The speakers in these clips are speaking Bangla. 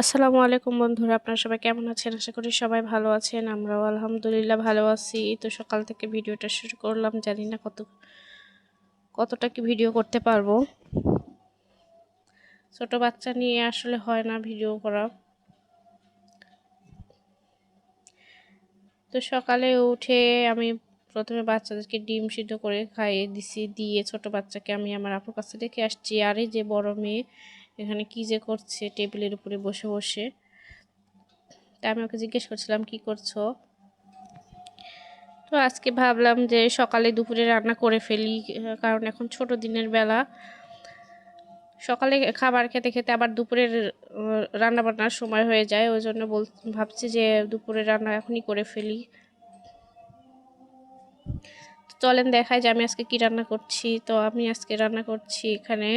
আসসালামু আলাইকুম বন্ধুরা, আপনারা সবাই কেমন আছেন? আশা করি সবাই ভালো আছেন, আমরাও আলহামদুলিল্লাহ ভালো আছি। তো সকাল থেকে ভিডিওটা শুরু করলাম, জানি না কত, কতটা কি ভিডিও করতে পারব। ছোট বাচ্চা নিয়ে আসলে হয় না ভিডিও করা। তো সকালে উঠে আমি প্রথমে বাচ্চাদেরকে ডিম সিদ্ধ করে খাইয়ে দিছি, দিয়ে ছোট বাচ্চাকে আমি আমার আপুর কাছে রেখে আসছি। আর এই যে বড় মেয়ে এখানে কি যে করছে টেবিলের উপরে বসে বসে। তা আমি ওকে জিজ্ঞেস করছিলাম, কি করছ? তো আজকে ভাবলাম যে সকালে দুপুরে রান্না করে ফেলি, কারণ এখন ছোট দিনের বেলা। সকালে খাবার খেতে খেতে আবার দুপুরের রান্না বান্নার সময় হয়ে যায়, ওই জন্য বল, ভাবছি যে দুপুরে রান্না এখনই করে ফেলি। চলেন দেখায় যে আমি আজকে কি রান্না করছি। তো আমি আজকে রান্না করছি এখানে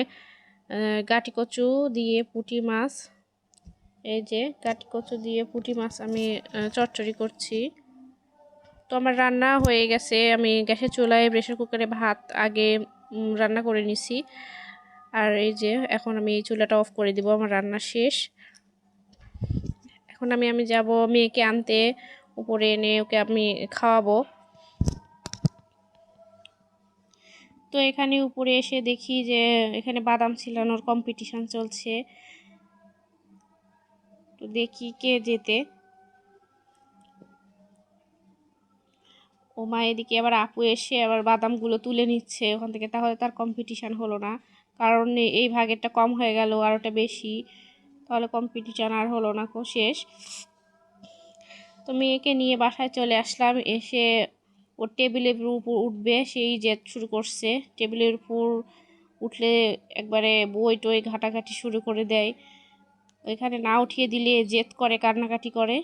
গাটি কচু দিয়ে পুঁটি মাছ। এই যে গাটি কচু দিয়ে পুঁটি মাছ আমি চটচড়ি করছি। তো আমার রান্না হয়ে গেছে। আমি গ্যাসের চুলায় প্রেশার কুকারে ভাত আগে রান্না করে নিছি। আর এই যে এখন আমি এই চুলাটা অফ করে দিব, আমার রান্না শেষ। এখন আমি আমি যাব মেয়েকে আনতে, উপরে এনে ওকে আমি খাওয়াবো। তো এখানে উপরে এসে দেখি যে এখানে বাদাম ছিলানোর কম্পিটিশান চলছে। তো দেখি কে যেতে ও মা এদিকে আবার আপু এসে আবার বাদামগুলো তুলে নিচ্ছে ওখান থেকে। তাহলে তার কম্পিটিশান হলো না। কারণ এই ভাগেরটা কম হয়ে গেল আর ওটা বেশি। তাহলে কম্পিটিশান আর হলো না কো, শেষ। তো মেয়েকে নিয়ে বাসায় চলে আসলাম। এসে ও টেবিলের উপর উঠবে, সেই জেদ শুরু করছে। টেবিলের উপর উঠলে একবারে বই টই ঘাটাঘাটি শুরু করে দেয়। ওইখানে না উঠিয়ে দিলে জেদ করে, কান্নাকাটি করে।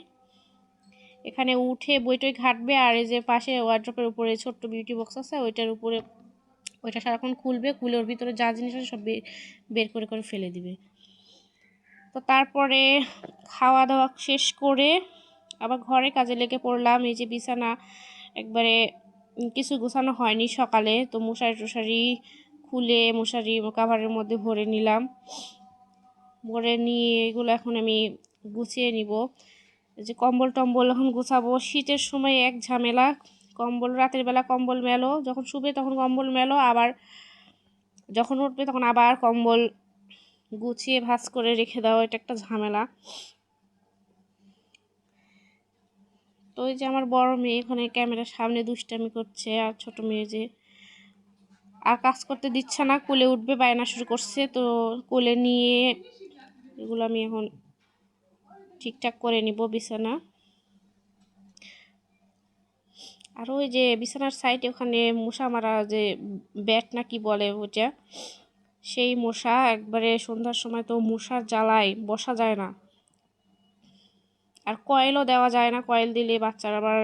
এখানে উঠে বইটই ঘাটবে আর এই যে পাশে ওয়ার্ড্রপের উপরে ছোট্ট বিউটি বক্স আছে, ওইটার উপরে ওইটা সারাক্ষণ খুলবে, খুলে ওর ভিতরে যা জিনিস আছে সব বের করে করে ফেলে দিবে। তো তারপরে খাওয়া দাওয়া শেষ করে আবার ঘরে কাজে লেগে পড়লাম। এই যে বিছানা একবারে কিছু গোছানো হয়নি সকালে, তো মশারি টশারি খুলে মশারি কাভারের মধ্যে ভরে নিলাম। ভরে নিয়ে এগুলো এখন আমি গুছিয়ে নিব। যে কম্বল টম্বল এখন গুছাবো। শীতের সময় এক ঝামেলা, কম্বল, রাতের বেলা কম্বল মেলো, যখন শুবে তখন কম্বল মেলো, আবার যখন উঠবে তখন আবার কম্বল গুছিয়ে ভাজ করে রেখে দাও, এটা একটা ঝামেলা। তো ওই যে আমার বড় মেয়ে, এখানে ক্যামেরার সামনে দুষ্টামি করছে, আর ছোট মেয়ে যে আর কাজ করতে দিচ্ছে না, কোলে উঠবে, বায়না শুরু করছে, তো কোলে নিয়ে এগুলো আমি এখন ঠিকঠাক করে নিব বিছানা। আর ওই যে বিছানার সাইডে ওখানে মশা মারা যে ব্যাট না কি বলে ওটা সেই মশা একবারে সন্ধ্যার সময় তো মশার জ্বালায়, বসা যায় না। আর কয়েলও দেওয়া যায় না। কয়েল দিলে বাচ্চার আবার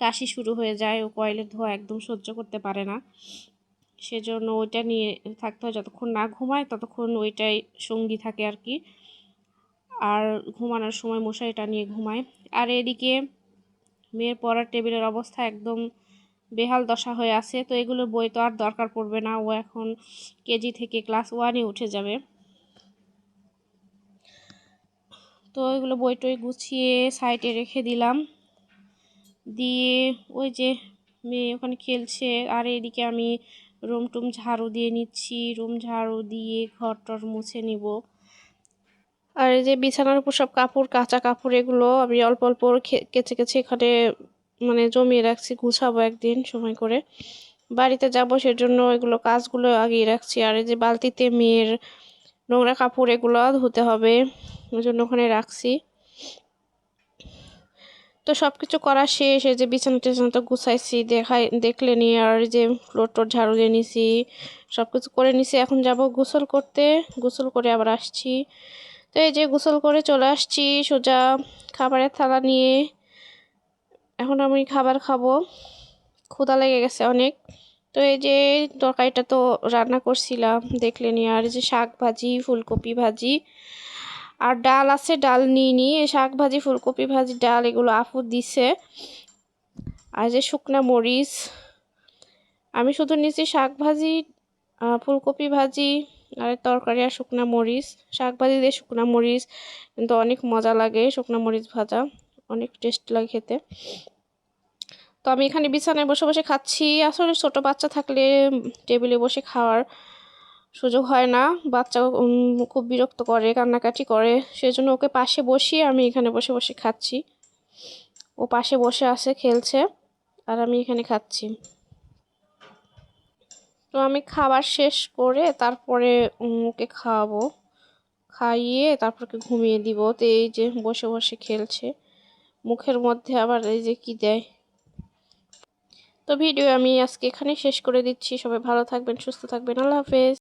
কাশি শুরু হয়ে যায়। ও কয়েলের ধোয়া একদম সহ্য করতে পারে না। সেজন্য ওইটা নিয়ে থাকতে হয় যতক্ষণ না ঘুমায়, ততক্ষণ ওইটাই সঙ্গী থাকে আর কি। আর ঘুমানোর সময় মশারিটা নিয়ে ঘুমায়। আর এদিকে মেয়ের পড়ার টেবিলের অবস্থা একদম বেহাল দশা হয়ে আছে। তো এগুলোর বই তো আর দরকার পড়বে না। ও এখন কেজি থেকে ক্লাস ওয়ানে উঠে যাবে। তো ওইগুলো বই টই গুছিয়ে সাইডে রেখে দিলাম। দিয়ে ওই যে মেয়ে ওখানে খেলছে, আর এদিকে আমি রুম টুম ঝাড়ু দিয়ে নিচ্ছি। রুম ঝাড়ু দিয়ে ঘর টর মুছে নিব। আর এই যে বিছানার উপর সব কাপড়, কাঁচা কাপড় এগুলো আমি অল্প অল্প কেচে কেচে এখানে মানে জমিয়ে রাখছি, গুছাবো একদিন সময় করে। বাড়িতে যাব সেজন্য এগুলো কাজগুলো আগিয়ে রাখছি। আর এই যে বালতিতে মেয়ের নোংরা কাপড় এগুলো ধুতে হবে। ওই জন্য ওখানে রাখছি। তো সব কিছু করা শেষ, এই যে বিছানা টিছানা তো গুছাইছি, দেখাই, দেখলে নিয়ে আর যে ফ্লোর টোর ঝাড়ু দিয়ে নিছি সব কিছু করে নিছি। এখন যাব গোসল করতে, গোসল করে আবার আসছি। তো এই যে গোসল করে চলে আসছি, সোজা খাবারের থালা নিয়ে। এখন আমি খাবার খাব। ক্ষুদা লেগে গেছে অনেক। তো এই যে তরকারিটা তো রান্না করছিলাম দেখলেনি আর যে শাক ভাজি, ফুলকপি ভাজি। আর ডাল আছে, ডাল নিয়ে নিয়ে শাক ভাজি, ফুলকপি ভাজি, ডাল, এগুলো আফু দিছে। আর যে শুকনা মরিচ, আমি শুধু নিয়েছি শাক ভাজি ফুলকপি ভাজি, আর তরকারি আর শুকনা মরিচ। শাক ভাজি দিয়ে শুকনা মরিচ, কিন্তু অনেক মজা লাগে শুকনা মরিচ ভাজা, অনেক টেস্ট লাগে খেতে। তো আমি এখানে বিছানায় বসে বসে খাচ্ছি। আসলে ছোট বাচ্চা থাকলে টেবিলে বসে খাওয়ার সুযোগ হয় না। বাচ্চা খুব বিরক্ত করে, কান্নাকাটি করে। সেজন্য ওকে পাশে বসিয়ে আমি এখানে বসে বসে খাচ্ছি। ও পাশে বসে আছে, খেলছে, আর আমি এখানে খাচ্ছি। তো আমি খাবার শেষ করে তারপরে ওকে খাওয়াবো। খাইয়ে তারপরকে ঘুমিয়ে দিব। তো এই যে বসে বসে খেলছে। মুখের মধ্যে আবার এই যে কি দেয়। তো ভিডিও আমি আজকে এখানে শেষ করে দিচ্ছি। সবাই ভালো থাকবেন, সুস্থ থাকবেন। আল্লাহ হাফেজ।